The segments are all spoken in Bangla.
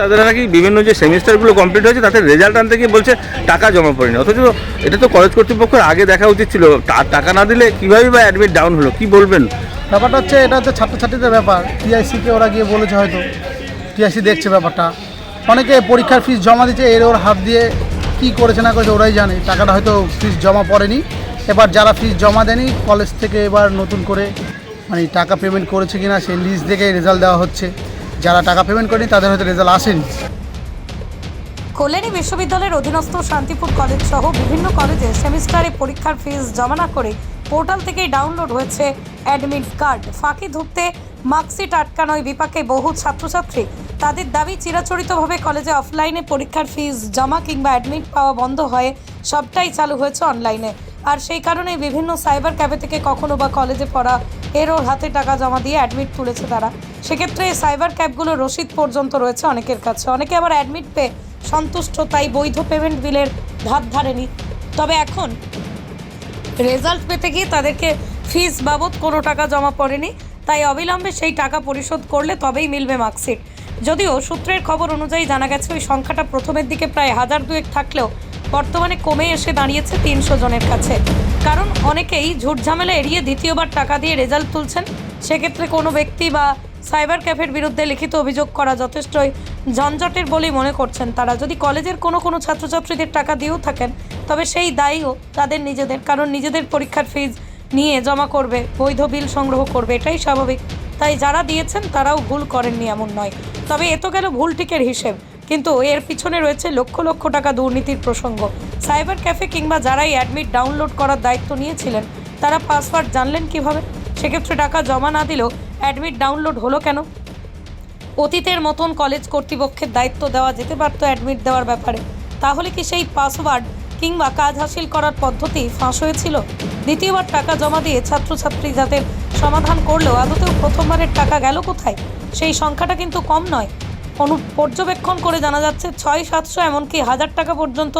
তাদের নাকি বিভিন্ন যে সেমিস্টারগুলো কমপ্লিট হয়েছে, তাতে রেজাল্ট আনতে গিয়ে বলছে টাকা জমা পড়েনি। অথচ এটা তো কলেজ কর্তৃপক্ষের আগে দেখা উচিত ছিল। টাকা না দিলে কীভাবে বা অ্যাডমিট ডাউন হলো? কি বলবেন? ব্যাপারটা হচ্ছে, এটা হচ্ছে ছাত্রছাত্রীদের ব্যাপার। টিআইসিকে ওরা গিয়ে বলেছে হয়তো। টিআইসি দেখছে ব্যাপারটা। অনেকে পরীক্ষার ফিস জমা দিচ্ছে, এর ওর হাত দিয়ে কি করেছে না করেছে ওরাই জানে। টাকাটা হয়তো ফিস জমা পড়েনি। এবার যারা ফিস জমা দেয়নি কলেজ থেকে এবার নতুন করে মানে টাকা পেমেন্ট করেছে কিনা, সেই লিস্ট দেখে রেজাল্ট দেওয়া হচ্ছে। যারা টাকা পেমেন্ট করেনি, তাদের হয়তো রেজাল্ট আসেনি। কল্যাণী বিশ্ববিদ্যালয়ের অধীনস্থ শান্তিপুর কলেজ সহ বিভিন্ন কলেজে সেমিস্টারে পরীক্ষার ফিস জমা না করে পোর্টাল থেকেই ডাউনলোড হয়েছে অ্যাডমিট কার্ড ফাঁকি ধরতে মার্কশিট আটকানোয় বিপাকে বহু ছাত্রছাত্রী। তাদের দাবি, চিরাচরিতভাবে কলেজে অফলাইনে পরীক্ষার ফিস জমা কিংবা অ্যাডমিট পাওয়া বন্ধ হয়ে সবটাই চালু হয়েছে অনলাইনে আর সেই কারণেই বিভিন্ন সাইবার ক্যাফে থেকে কখনো বা কলেজে পড়া এর ওর হাতে টাকা জমা দিয়ে অ্যাডমিট তুলেছে তারা। সেক্ষেত্রে এই সাইবার ক্যাবগুলো রসিদ পর্যন্ত রয়েছে অনেকের কাছে। অনেকে আবার অ্যাডমিট পেয়ে সন্তুষ্ট, তাই বৈধ পেমেন্ট বিলের ধার ধারেনি। তবে এখন রেজাল্ট পেতে গিয়ে তাদেরকে ফিস বাবদ কোনো টাকা জমা পড়েনি, তাই অবিলম্বে সেই টাকা পরিশোধ করলে তবেই মিলবে মার্কশিট যদিও সূত্রের খবর অনুযায়ী জানা গেছে, ওই সংখ্যাটা প্রথমের দিকে প্রায় হাজার দুয়েক থাকলেও বর্তমানে কমে এসে দাঁড়িয়েছে তিনশো জনের কাছে। কারণ অনেকেই ঝুটঝামেলা এড়িয়ে দ্বিতীয়বার টাকা দিয়ে রেজাল্ট তুলছেন। সেক্ষেত্রে কোনো ব্যক্তি বা সাইবার ক্যাফের বিরুদ্ধে লিখিত অভিযোগ করা যথেষ্টই ঝঞ্ঝটের বলেই মনে করছেন তারা। যদি কলেজের কোনো কোনো ছাত্রছাত্রীদের টাকা দিয়েও থাকেন, তবে সেই দায়ীও তাদের নিজেদের, কারণ নিজেদের পরীক্ষার ফিজ নিয়ে জমা করবে, বৈধ বিল সংগ্রহ করবে, এটাই স্বাভাবিক। তাই যারা দিয়েছেন তারাও ভুল করেননি এমন নয়। তবে এ তো গেল ভুল টিকের হিসেব। কিন্তু এর পিছনে রয়েছে লক্ষ লক্ষ টাকা দুর্নীতির প্রসঙ্গ। সাইবার ক্যাফে কিংবা যারাই অ্যাডমিট ডাউনলোড করার দায়িত্ব নিয়েছিলেন, তারা পাসওয়ার্ড জানলেন কীভাবে? সেক্ষেত্রে টাকা জমা না দিলেও অ্যাডমিট ডাউনলোড হলো কেন? অতীতের মতন কলেজ কর্তৃপক্ষের দায়িত্ব দেওয়া যেতে পারত অ্যাডমিট দেওয়ার ব্যাপারে। তাহলে কি সেই পাসওয়ার্ড কিংবা কাজ হাসিল করার পদ্ধতি ফাঁস হয়েছিল? দ্বিতীয়বার টাকা জমা দিয়ে ছাত্রছাত্রী যাদের সমাধান করলেও আদতেও প্রথমবারের টাকা গেল কোথায়? সেই সংখ্যাটা কিন্তু কম নয়। অনু, পর্যবেক্ষণ করে জানা যাচ্ছে ছয়, সাতশো এমনকি হাজার টাকা পর্যন্ত।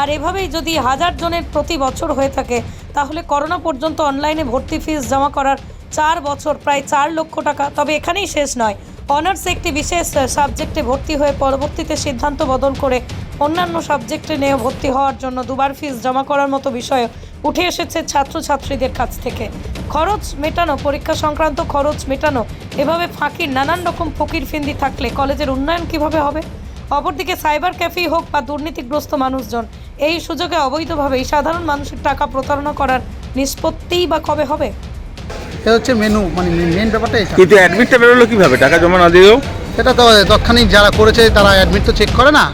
আর এভাবেই যদি হাজার জনের প্রতি বছর হয়ে থাকে, তাহলে করোনা পর্যন্ত অনলাইনে ভর্তি ফিস জমা করার চার বছর, প্রায় চার লক্ষ টাকা। তবে এখানেই শেষ নয়। অনার্স একটি বিশেষ সাবজেক্টে ভর্তি হয়ে পরবর্তীতে সিদ্ধান্ত বদল করে অন্যান্য সাবজেক্টে নিয়ে ভর্তি হওয়ার জন্য দুবার ফিস জমা করার মতো বিষয় উঠে এসেছে ছাত্রছাত্রীদের কাছ থেকে। খরচ মেটানো পরীক্ষা সংক্রান্ত খরচ মেটানো এভাবে ফাঁকির নানান রকম ফকির ফিন্দি থাকলে কলেজের উন্নয়ন কীভাবে হবে? অপরদিকে সাইবার ক্যাফেই হোক বা দুর্নীতিগ্রস্ত মানুষজন এই সুযোগে অবৈধভাবেই সাধারণ মানুষের টাকা প্রতারণা করার নিষ্পত্তিই বা কবে হবে? এ হচ্ছে মেনু মানে মেন ব্যাপারটা এটা কিন্তু অ্যাডমিটটা বেরোলো কীভাবে? টাকা জমা না দিলেও সেটা তো তৎক্ষণিক যারা করেছে তারা অ্যাডমিট তো চেক করে না।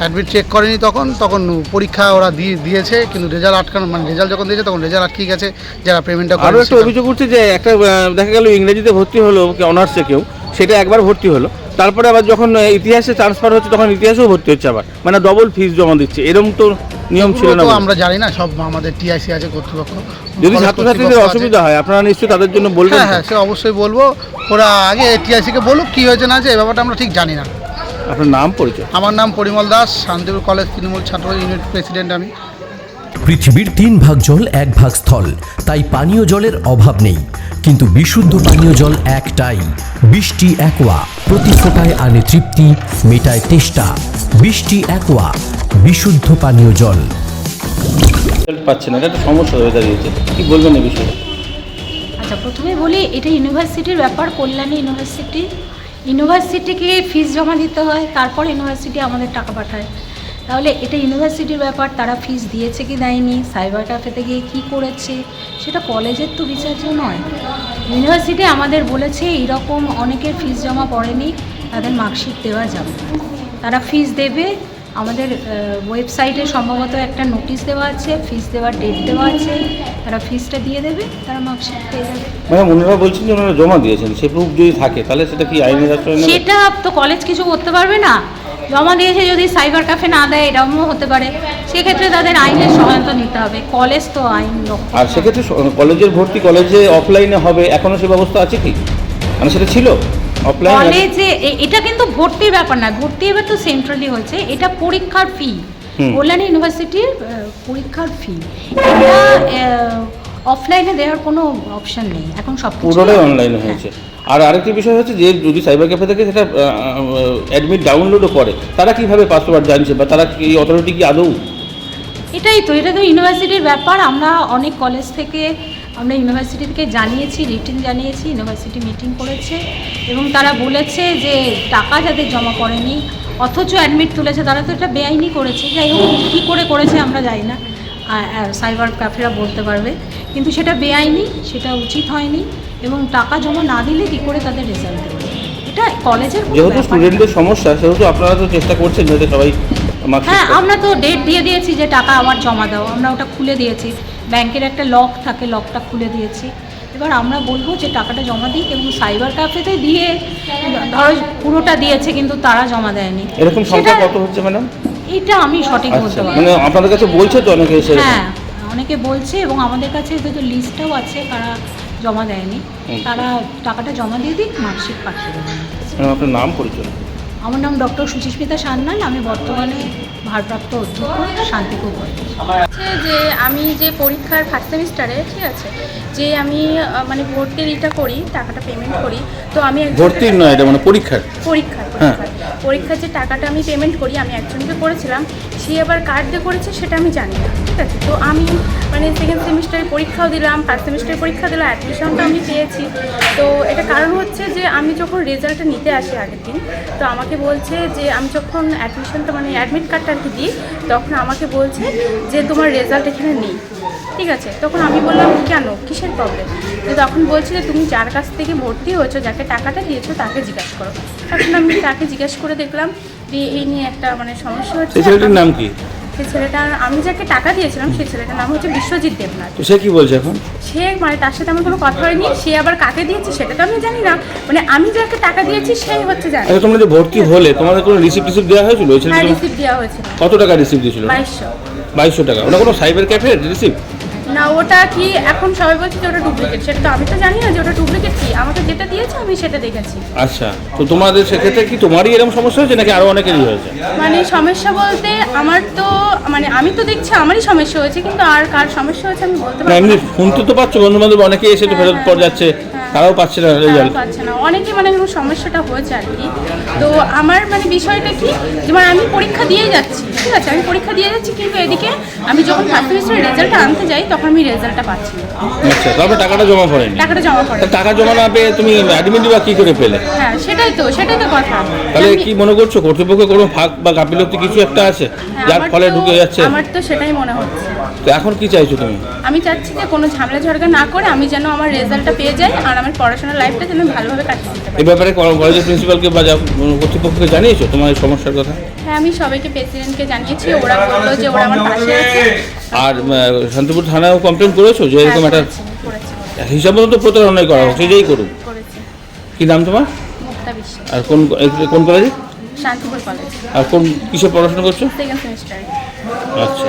অ্যাডমিট চেক করেনি তখন তখন পরীক্ষা ওরা দিয়ে দিয়েছে কিন্তু রেজাল্ট আটকানো মানে রেজাল্ট যখন দিয়েছে তখন রেজাল্ট আটকে গেছে যারা পেমেন্টটা আরও একটা অভিযোগ উঠছে যে একটা দেখা গেল ইংরেজিতে ভর্তি হলো অনার্সে কেউ সেটা একবার ভর্তি হলো। তারপরে আবার যখন ইতিহাসে ট্রান্সফার হচ্ছে তখন ইতিহাসেও ভর্তি হচ্ছে আবার। মানে ডবল ফিস জমা দিচ্ছে এরকম তো নিয়ম ছিল না আমরা জানি না সব আমাদের টিআইসি আছে কর্তৃপক্ষ যদি ছাত্রছাত্রীদের অসুবিধা হয় আপনারা নিশ্চয়ই তাদের জন্য বলবেন হ্যাঁ হ্যাঁ সে অবশ্যই বলব ওরা আগে টিআইসিকে বলুক কী হয়েছে না যে এই ব্যাপারটা আমরা ঠিক জানি না। আপনার নাম পরিচয়? আমার নাম পরিমল দাস শান্তিপুর কলেজ তৃণমূল ছাত্র ইউনিট প্রেসিডেন্ট আমি। পৃথিবীর তিন ভাগ জল এক ভাগ স্থল তাই পানীয় জলের অভাব নেই। কিন্তু বিশুদ্ধ পানীয় জল একটাই বৃষ্টি একোয়া প্রতি ফোটায় আনে তৃপ্তি মেটায় তেষ্টা। বৃষ্টি একোয়া বিশুদ্ধ পানীয় জল। পাচ্ছে না এটা সমস্যা হয়ে দাঁড়িয়েছে। কি বলবেন এই বিষয়ে? আচ্ছা প্রথমে বলি এটা ইউনিভার্সিটির ব্যাপার কল্যাণী ইউনিভার্সিটি। ইউনিভার্সিটিকে ফিস জমা দিতে হয়, তারপর ইউনিভার্সিটি আমাদের টাকা পাঠায়। তাহলে এটা ইউনিভার্সিটির ব্যাপার, তারা ফিস দিয়েছে কি দেয়নি সাইবার ক্যাফেতে গিয়ে কী করেছে, সেটা কলেজের তো বিচার্য নয়। ইউনিভার্সিটি আমাদের বলেছে, এইরকম অনেকের ফিস জমা পড়েনি, তাদের মার্কশিট দেওয়া যাবে তারা ফিস দেবে আমাদের ওয়েবসাইটে সম্ভবত একটা নোটিশ দেওয়া আছে ফিস দেওয়ার ডেট দেওয়া আছে তারা ফিসটা দিয়ে দেবে তারা মার্কশিট পেয়ে যাবে। ম্যাডাম ওনারা বলছেন যে ওনারা জমা দিয়েছেন সে প্রুফ যদি থাকে তাহলে সেটা কি আইনের আশ্রয় নেবে? সেটা তো কলেজ কিছু করতে পারবে না। জমা দিয়েছে যদি সাইবার ক্যাফে না দেয় এরকমও হতে পারে। সেক্ষেত্রে তাদের আইনের সহায়তা নিতে হবে কলেজ তো আইন আর সেক্ষেত্রে কলেজের ভর্তি কলেজে অফলাইনে হবে এখনও সে ব্যবস্থা আছে কি? মানে সেটা ছিল? কলেজে এটা কিন্তু ভর্তির ব্যাপার না। ভর্তি এবার তো সেন্ট্রালি হয়েছে। এটা পরীক্ষার ফি কল্যাণী ইউনিভার্সিটির পরীক্ষার ফি এটা অফলাইনে দেওয়ার কোনো অপশন নেই। এখন সব পুরোটাই অনলাইনে হয়েছে। আর আরেকটি বিষয় হচ্ছে যে যদি সাইবার ক্যাফে থেকে সেটা অ্যাডমিট ডাউনলোডও করে তারা কীভাবে পাসওয়ার্ড জানছে বা তারা কি অথরিটি কি আদৌ? এটাই তো এটা তো ইউনিভার্সিটির ব্যাপার। আমরা অনেক কলেজ থেকে আমরা ইউনিভার্সিটি থেকে জানিয়েছি রিটিন জানিয়েছি ইউনিভার্সিটি মিটিং করেছে এবং তারা বলেছে যে টাকা যাদের জমা করেনি অথচ অ্যাডমিট তুলেছে। তারা তো এটা বেআইনি করেছে। যাই হোক কী করে করেছে আমরা জানি না। সাইবার ক্যাফেরা বলতে পারবে। কিন্তু সেটা বেআইনি সেটা উচিত হয়নি এবং টাকা জমা না দিলে কী করে তাদের রেজাল্ট দেবে? এটা কলেজের যেহেতু স্টুডেন্টদের সমস্যা সেহেতু আপনারা তো চেষ্টা করছেন যাতে সবাই হ্যাঁ আমরা তো ডেট দিয়ে দিয়েছি যে টাকা আমার জমা দাও। আমরা ওটা খুলে দিয়েছি। ব্যাংকের একটা লক থাকে লকটা খুলে দিয়েছি। এবার আমরা বলব যে টাকাটা জমা দিই এবং সাইবার ক্যাফেতে দিয়ে ধরো পুরোটা দিয়েছে কিন্তু তারা জমা দেয়নি। এরকম সংখ্যা কত হচ্ছে ম্যাডাম? এটা আমি সঠিক বলতে আচ্ছা পারব মানে আপনাদের কাছে বলছে তো অনেকে এসে হ্যাঁ অনেকে বলছে এবং আমাদের কাছে তো লিস্টটাও আছে তারা জমা দেয়নি। তারা টাকাটা জমা দিয়ে দিক মার্কশিট পাঠিয়ে দেবে। আপনার নাম পরিচয়? আমার নাম ডক্টর সুচিস্মিতা সান্যাল আমি বর্তমানে ভারপ্রাপ্ত অধ্যক্ষ শান্তিপুর হচ্ছে যে আমি যে পরীক্ষার ফার্স্ট সেমিস্টারে ঠিক আছে যে আমি মানে ভর্তির ইটা করি টাকাটা পেমেন্ট করি তো আমি ভর্তির নয় এটা মানে পরীক্ষার। পরীক্ষার হ্যাঁ। পরীক্ষার। পরীক্ষার যে টাকাটা আমি পেমেন্ট করি আমি একজনকে করেছিলাম সে আবার কার্ড দিয়ে করেছে সেটা আমি জানি না ঠিক আছে তো আমি মানে সেকেন্ড সেমিস্টারে পরীক্ষাও দিলাম ফার্স্ট সেমিস্টারে পরীক্ষা দিলাম অ্যাডমিশনটা আমি পেয়েছি। তো এটা কারণ হচ্ছে যে আমি যখন রেজাল্টটা নিতে আসি আগের দিন, তো আমাকে বলছে যে আমি যখন অ্যাডমিশনটা মানে অ্যাডমিট কার্ডটা আর কি দিই, তখন আমাকে বলছে যে তোমার রেজাল্ট এখানে নেই। ঠিক আছে? তখন আমি বললাম, কেন? কিসের প্রবলেম তো তখন বলছে যে, তুমি যার কাছ থেকে ভর্তি হয়েছো, যাকে টাকাটা দিয়েছ, তাকে জিজ্ঞাসা করো। তখন আমি তাকে জিজ্ঞেস করে দেখলাম যে, এই নিয়ে একটা মানে সমস্যা হচ্ছে। নাম কি? সেই ছেলেটার আমি যাকে টাকা দিয়েছিলাম সেই ছেলেটার নাম হচ্ছে বিশ্বজিৎ দেবনাথ। তো সে কি বলছে এখন? সে মানে তার সাথে আমার কোনো কথা হয়নি সে আবার কাকে দিয়েছে সেটা তো আমি জানি না মানে আমি যাকে টাকা দিয়েছি সেই হচ্ছে জানি। আচ্ছা তোমরা যে ভর্তি হলে তোমাদের কোনো রিসিপ্ট টিসিপ্ট দেওয়া হয়েছিল ওই ছেলেটা ছেলেটি রিসিপ্ট দেওয়া হয়েছিল। কত টাকা রিসিপ্ট দিয়েছিল? বাইশশো। বাইশশো টাকা। ওটা কোনো সাইবার ক্যাফে রিসিপ্ট না ওটা কি এখন সবাই বলছে যে ওটা ডুপ্লিকেট সেটা তো আমি তো জানি না যে ওটা ডুপ্লিকেট কি। আমাকে যেটা দিয়েছে আমি সেটা দেখেছি। আচ্ছা তো তোমাদের সেক্ষেত্রে কি তোমারই এরকম সমস্যা হয়েছে নাকি আরও অনেকেরই হয়েছে? মানে সমস্যা বলতে আমার তো মানে আমি তো দেখছি আমারই সমস্যা হয়েছে কিন্তু আর কার সমস্যা হয়েছে আমি বলতে পারব এমনি না। শুনতে তো পাচ্ছ বন্ধু বান্ধব অনেকে এসে তো হ্যাঁ, ফেরত পড় পর যাচ্ছে। হ্যাঁ। তারাও পাচ্ছে না রেজাল্ট পাচ্ছে না। অনেকে মানে এরকম সমস্যাটা হয়েছে আর কি। তো আমার মানে বিষয়টা কি? যেমন আমি পরীক্ষা দিয়ে যাচ্ছি ঠিক আছে? আমি পরীক্ষা দিয়ে যাচ্ছি কিন্তু এদিকে আমি যখন ফার্স্ট সেমিস্টারের রেজাল্টটা আনতে যাই তখন আমি রেজাল্টটা পাচ্ছি না। আচ্ছা তারপরে টাকাটা জমা পড়েনি? টাকাটা জমা করে তা টাকা জমা না পেয়ে তুমি অ্যাডমিট বা কি করে পেলে? হ্যাঁ সেটাই তো সেটাই তো কথা। তাহলে কি মনে করছ কর্তৃপক্ষ কোনো ফাঁক বা গাফিলতি কিছু একটা আছে? হ্যাঁ, যার ফলে ঢুকে যাচ্ছে? আমার তো সেটাই মনে হচ্ছে। তো এখন কি চাইছো তুমি? আমি চাচ্ছি যে কোনো ঝামেলা ঝড়গা না করে আমি যেন আমার রেজাল্টটা পেয়ে যাই আর আমার পড়াশোনার লাইফটা যেন ভালোভাবে কাটিয়ে দিতে পারি। এই ব্যাপারে কলেজের প্রিন্সিপালকে বা কর্তৃপক্ষকে জানিয়েছো তোমার এই সমস্যার কথা? হ্যাঁ আমি সবাইকে প্রেসিডেন্টকে জানিয়েছি ওরা বলল যে ওরা আমার পাশে আছে। আর শান্তিপুর থানায়ও কমপ্লেন করেছ যে এরকম একটা হিসাব মতো তো প্রতারণাই করা হচ্ছে যেই করুক। কি নাম তোমার? আর কোন কোন কলেজে শান্তিপুর কলেজ আর কোন কিসে পড়াশোনা করছ? সেকেন্ড সেমিস্টার আচ্ছা।